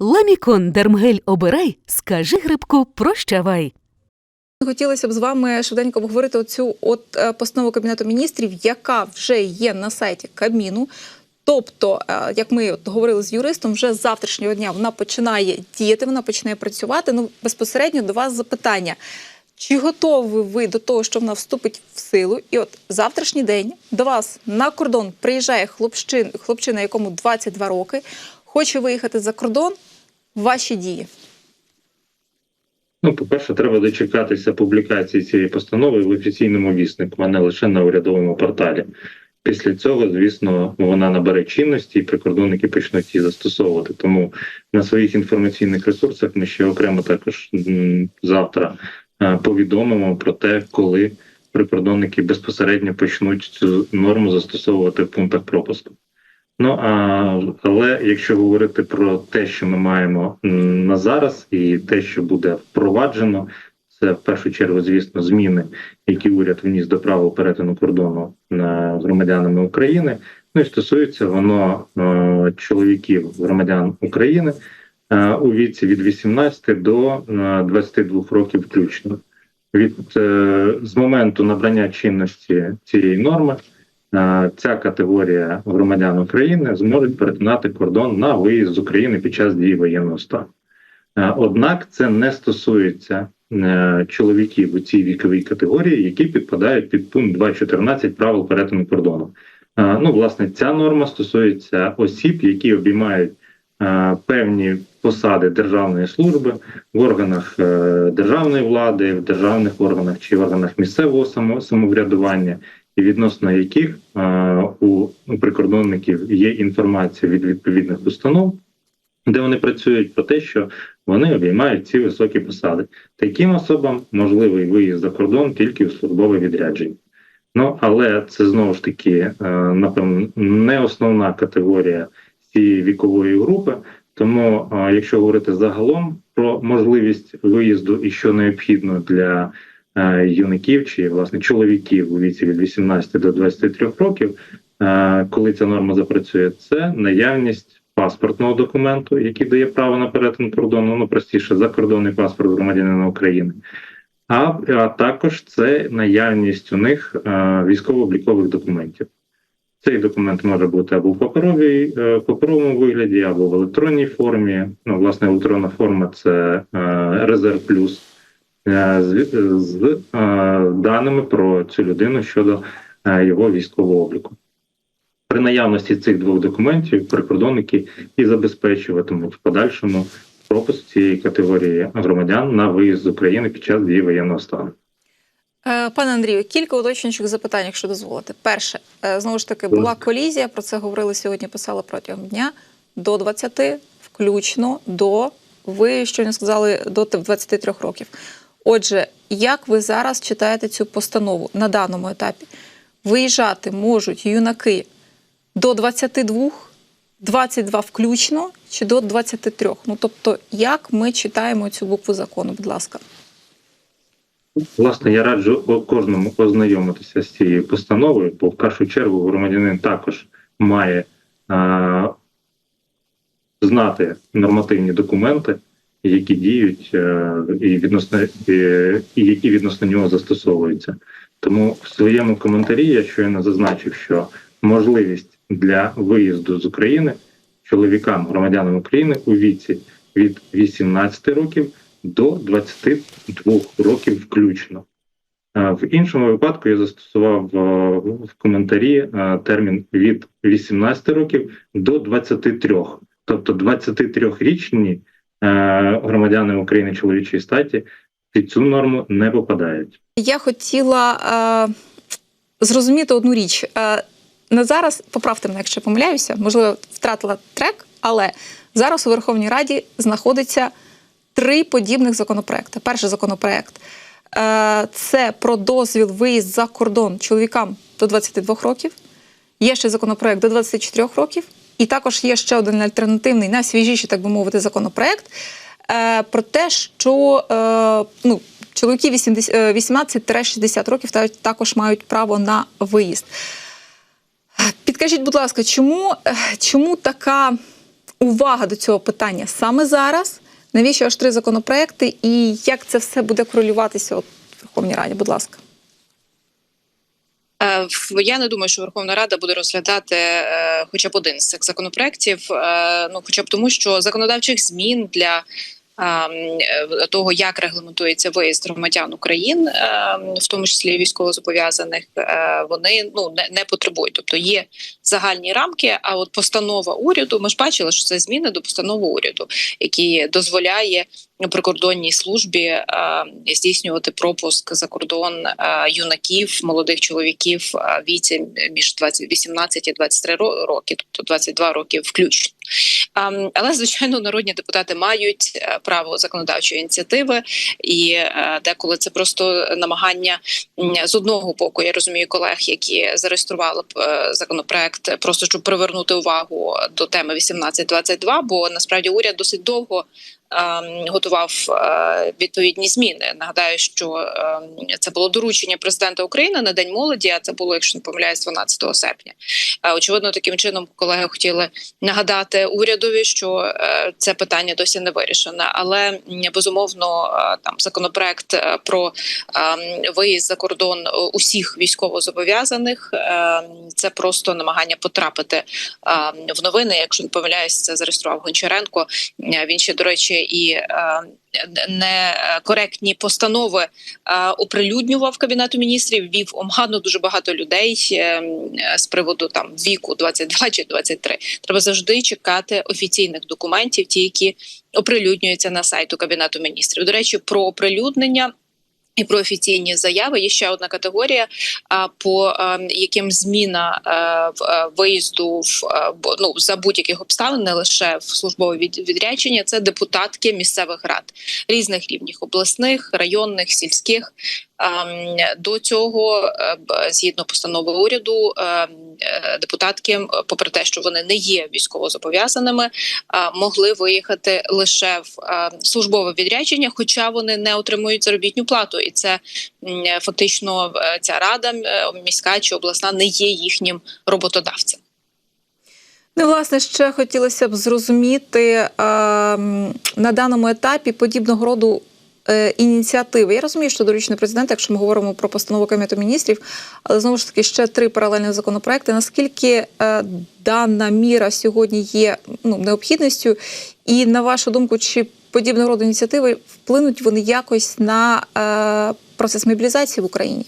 Ламікон Дермгель обирай, скажи грибку прощавай. Хотілося б з вами швиденько обговорити оцю от е, постанову Кабінету міністрів, яка вже є на сайті Кабміну. Тобто, е, як ми от говорили з юристом, вже з завтрашнього дня вона починає діяти, вона починає працювати. Ну, безпосередньо до вас запитання. Чи готові ви до того, що вона вступить в силу? І от завтрашній день до вас на кордон приїжджає хлопчин, хлопчина, якому 22 роки, хоче виїхати за кордон. Ваші дії. Ну, по-перше, треба дочекатися публікації цієї постанови в офіційному віснику, а не лише на урядовому порталі. Після цього, звісно, вона набере чинності і прикордонники почнуть її застосовувати. Тому на своїх інформаційних ресурсах ми ще окремо також завтра е, повідомимо про те, коли прикордонники безпосередньо почнуть цю норму застосовувати в пунктах пропуску. Ну а але якщо говорити про те, що ми маємо на зараз, і те, що буде впроваджено, це в першу чергу, звісно, зміни, які уряд вніс до права перетину кордону на громадянами України. Ну і стосується воно е, чоловіків громадян України е, у віці від 18 до е, 22 років включно. Від е, з моменту набрання чинності цієї норми е, ця категорія громадян України зможуть перетинати кордон на виїзд з України під час дії воєнного стану. Е, Однак це не стосується е, чоловіків у цій віковій категорії, які підпадають під пункт 2.14 правил перетину кордону. Е, Ну, власне, ця норма стосується осіб, які обіймають е, певні посади державної служби в органах е, державної влади, в державних органах чи органах місцевого самоврядування, і відносно яких е, у прикордонників є інформація від відповідних установ, де вони працюють про те, що вони обіймають ці високі посади. Таким особам можливий виїзд за кордон тільки у службове відрядження. Ну але це знову ж таки, е, напевно, не основна категорія цієї вікової групи. Тому, е, якщо говорити загалом про можливість виїзду і що необхідно для е, юнаків чи власне чоловіків у віці від 18 до 23 років, е, коли ця норма запрацює, це наявність паспортного документу, який дає право на перетин кордону, ну простіше закордонний паспорт громадянина України. А, а також це наявність у них е, військово-облікових документів. Цей документ може бути або в паперовій, паперовому вигляді, або в електронній формі. Ну, власне, електронна форма це резерв плюс з, з е, даними про цю людину щодо е, його військового обліку. При наявності цих двох документів прикордонники і забезпечуватимуть в подальшому пропуск цієї категорії громадян на виїзд з України під час дії воєнного стану. Е, Пане Андрію, кілька уточнюючих запитань, якщо дозволите. Перше, е, знову ж таки, була колізія. Про це говорили сьогодні. Писали протягом дня до 20, включно до ви щойно сказали до 23 років. Отже, як ви зараз читаєте цю постанову на даному етапі? Виїжджати можуть юнаки до 22, 22 включно чи до 23? Ну тобто, як ми читаємо цю букву закону? Будь ласка. Власне, я раджу кожному ознайомитися з цією постановою, бо в першу чергу громадянин також має а, знати нормативні документи, які діють е, і відносно і, які відносно нього застосовуються. Тому в своєму коментарі я щойно зазначив, що можливість для виїзду з України чоловікам, громадянам України у віці від 18 років до 22 років включно. Е, В іншому випадку я застосував е, в коментарі термін від 18 років до 23. Тобто 23-річні громадяни України чоловічої статі під цю норму не попадають. Я хотіла е, зрозуміти одну річ. Е, на зараз, поправте мене, якщо помиляюся, можливо, втратила трек, але зараз у Верховній Раді знаходиться три подібних законопроекти. Перший законопроект е, це про дозвіл виїзд за кордон чоловікам до 22 років. Є ще законопроект до 24 років, і також є ще один альтернативний, найсвіжіший, так би мовити, законопроект е, про те, що е, ну, чоловіки 80, е, 18-60 років та- також мають право на виїзд. Підкажіть, будь ласка, чому, чому така увага до цього питання саме зараз? Навіщо аж три законопроекти, і як це все буде корелюватися от в Верховній Раді? Будь ласка. Е, Я не думаю, що Верховна Рада буде розглядати е, хоча б один з цих законопроєктів, е, ну хоча б тому, що законодавчих змін для е, м, е, того, як регламентується виїзд громадян України, е, в тому числі військовозобов'язаних, вони ну не, не потребують. Тобто є загальні рамки. А от постанова уряду, ми ж бачили, що це зміни до постанови уряду, які дозволяє прикордонній службі е, здійснювати пропуск за кордон е, юнаків, молодих чоловіків е, віці між 20, 18 і 23 ро- роки, тобто 22 роки включно. Але звичайно, народні депутати мають е, право законодавчої ініціативи, і е, деколи це просто намагання з одного боку. Я розумію колег, які зареєстрували е, законопроект, просто щоб привернути увагу до теми 1822, бо насправді уряд досить довго ем, готував відповідні зміни. Нагадаю, що ем, це було доручення президента України на день молоді. А це було, якщо не помиляюсь, 12 серпня. Очевидно, таким чином колеги хотіли нагадати урядові, що е, це питання досі не вирішене. Але безумовно, е, там законопроект е, про виїзд за кордон усіх військовозобов'язаних. Це просто намагання потрапити в новини. Якщо не помиляюсь, це зареєстрував Гончаренко. Він ще, до речі, і некоректні постанови е, оприлюднював кабінету міністрів. Вів омгану дуже багато людей е, з приводу там віку 22 чи 23. Треба завжди чекати офіційних документів, ті, які оприлюднюються на сайту кабінету міністрів. До речі, про оприлюднення. І про офіційні заяви є ще одна категорія, по яким зміна е, е, виїзду в е, ну за будь-яких обставин, не лише в службове від- відрядження, це депутатки місцевих рад різних рівнів обласних, районних, сільських. Ем, До цього, е, згідно постанови уряду, ем, е, депутатки, попри те, що вони не є військовозобов'язаними, е, могли виїхати лише в службове відрядження, хоча вони не отримують заробітну плату, і це фактично ця рада міська чи обласна не є їхнім роботодавцем. Ну, власне, ще хотілося б зрозуміти е, на даному етапі подібного роду ініціативи. Я розумію, що доручний президент, якщо ми говоримо про постанову Кабінету міністрів, але знову ж таки ще три паралельні законопроекти. Наскільки е, дана міра сьогодні є ну, необхідністю, і на вашу думку, чи подібного роду ініціативи вплинуть вони якось на е, процес мобілізації в Україні?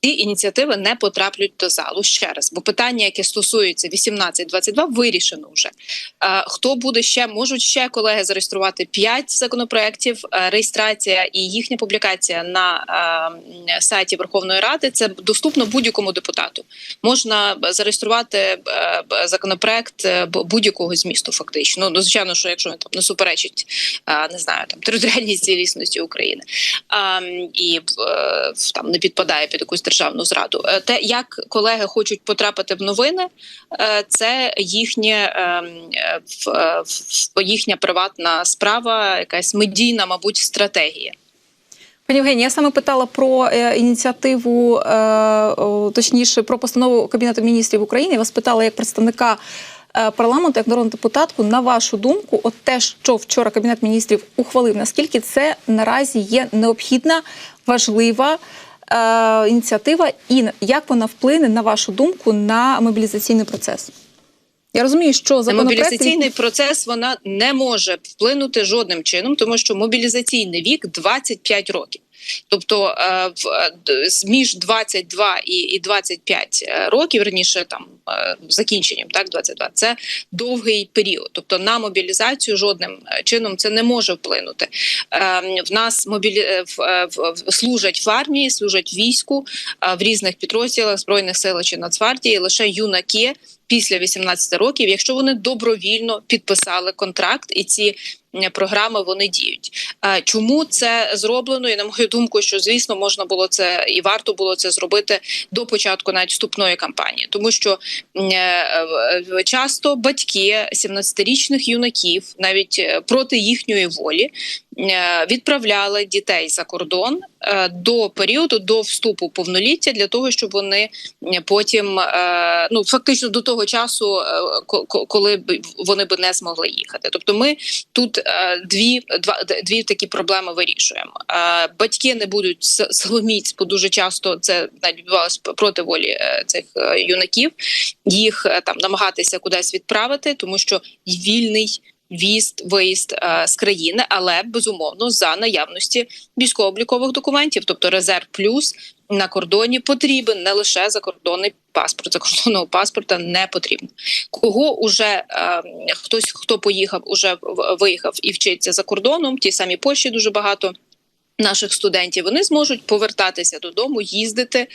Ці ініціативи не потраплять до залу ще раз, бо питання, яке стосується 18-22, вирішено вже. Е, Хто буде ще можуть ще колеги зареєструвати 5 законопроєктів. Е, Реєстрація і їхня публікація на е, сайті Верховної Ради це доступно будь-якому депутату. Можна зареєструвати законопроект е, будь-якого змісту, фактично. Ну звичайно, що якщо він там не суперечить, не знаю, там територіальній цілісності України і там не підпадає під якусь державну зраду. Е, Те, як колеги хочуть потрапити в новини, е, це їхнє ем, е, їхня приватна справа, якась медійна, мабуть, стратегія. Пані Євгенія, я саме питала про ініціативу, точніше, про постанову Кабінету міністрів України. Я вас питала як представника парламенту, як народну депутатку. На вашу думку, от те, що вчора Кабінет міністрів ухвалив, наскільки це наразі є необхідна, важлива е, ініціатива, і як вона вплине на вашу думку на мобілізаційний процес? Я розумію, що законопроект... мобілізаційний процес вона не може вплинути жодним чином, тому що мобілізаційний вік 25 років. Тобто е, в е, між 22 і, і 25 е, років, верніше там закінченням, так 22, це довгий період. Тобто на мобілізацію жодним чином це не може вплинути. В нас мобілі... служать в армії, служать війську в різних підрозділах збройних сил чи Нацгвардії лише юнаки після 18 років, якщо вони добровільно підписали контракт, і ці програми вони діють. Е, Чому це зроблено? І на мою думку, що звісно можна було це і варто було це зробити до початку навіть вступної кампанії, тому що е, часто батьки 17-річних юнаків, навіть е, проти їхньої волі, відправляли дітей за кордон е, до періоду до вступу повноліття для того, щоб вони е, потім е, ну фактично до того часу, е, ко- ко- коли б вони би не змогли їхати. Тобто, ми тут е, дві два дві такі проблеми вирішуємо. Е, Батьки не будуть с- силоміць, бо дуже часто це відбувалося проти волі е, цих е, юнаків. Їх е, там намагатися кудись відправити, тому що вільний. В'їзд, виїзд е, з країни, але безумовно за наявності військово-облікових документів, тобто резерв плюс на кордоні потрібен не лише закордонний паспорт. Закордонного паспорта не потрібно. Кого уже е, хтось, хто поїхав, уже виїхав і вчиться за кордоном, Ті тій самій Польщі дуже багато. Наших студентів вони зможуть повертатися додому, їздити,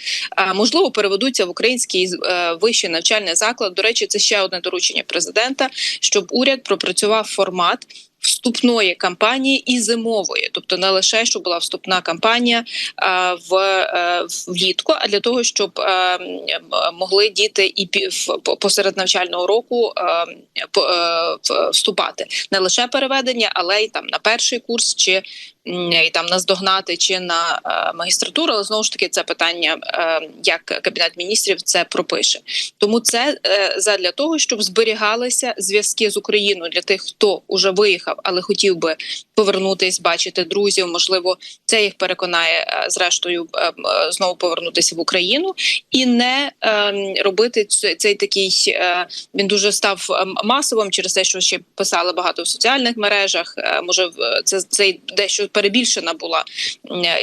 можливо, переведуться в український е, вищий навчальний заклад. До речі, це ще одне доручення президента, щоб уряд пропрацював формат. Вступної кампанії і зимової, тобто не лише щоб була вступна кампанія а, в е, влітку, а для того, щоб е, м, могли діти і пі- в- по- посеред навчального року е, по- е, вступати не лише переведення, але й там на перший курс чи і там наздогнати чи на е, магістратуру, але знову ж таки це питання, е, як кабінет міністрів це пропише. Тому це е, задля того, щоб зберігалися зв'язки з Україною для тих, хто уже виїхав, але хотів би повернутись, бачити друзів. Можливо, це їх переконає зрештою е, е, знову повернутися в Україну і не е, робити цей такий. Він дуже став е, масовим через те, що ще писали багато в соціальних мережах. Може, це цей дещо перебільшена була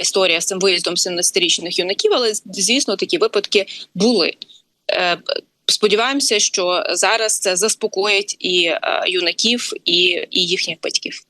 історія з цим виїздом 17-річних юнаків, але звісно, такі випадки були. Е, Сподіваємося, що зараз це заспокоїть і е, юнаків, і, і їхніх батьків.